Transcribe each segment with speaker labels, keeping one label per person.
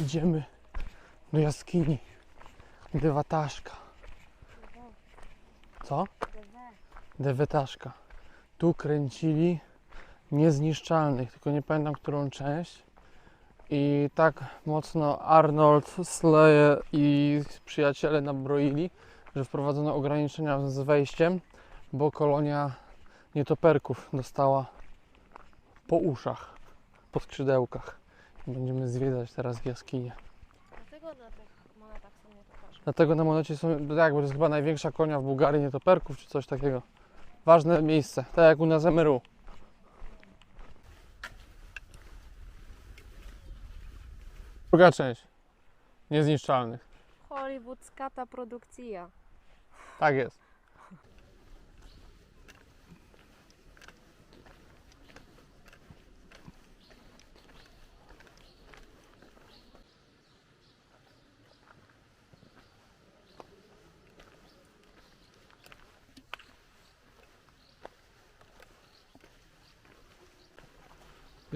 Speaker 1: Idziemy do jaskini. Dewataszka. Co? Dewetaszka. Tu kręcili niezniszczalnych, tylko nie pamiętam którą część. I tak mocno Arnold, Slayer i przyjaciele nabroili, że wprowadzono ograniczenia z wejściem, bo kolonia nietoperków dostała po uszach, po skrzydełkach. Będziemy zwiedzać teraz jaskinię.
Speaker 2: Dlatego na tych monetach są nie pokażę.
Speaker 1: Dlatego na monecie są, tak, bo to jest chyba największa konia w Bułgarii nietoperków, czy coś takiego. Ważne miejsce, tak jak u nas MRU. Druga część. Niezniszczalnych.
Speaker 2: Hollywoodzka ta produkcja.
Speaker 1: Tak jest.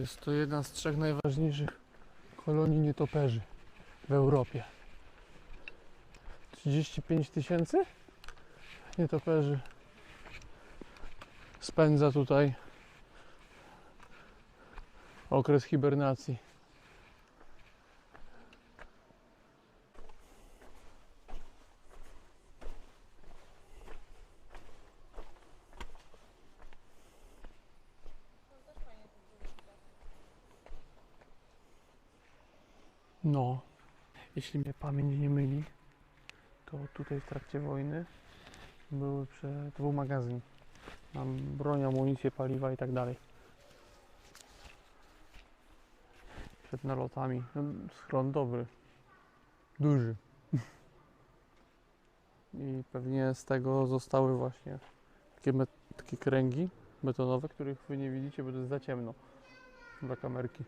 Speaker 1: Jest to jedna z trzech najważniejszych kolonii nietoperzy w Europie. 35 tysięcy nietoperzy spędza tutaj okres hibernacji. No, jeśli mnie pamięć nie myli, to tutaj w trakcie wojny były prze... to był magazyn. Mam broń, amunicję, paliwa i tak dalej. Przed nalotami. No, schron dobry. Duży. I pewnie z tego zostały właśnie takie, met... takie kręgi betonowe, których wy nie widzicie, bo to jest za ciemno dla kamerki.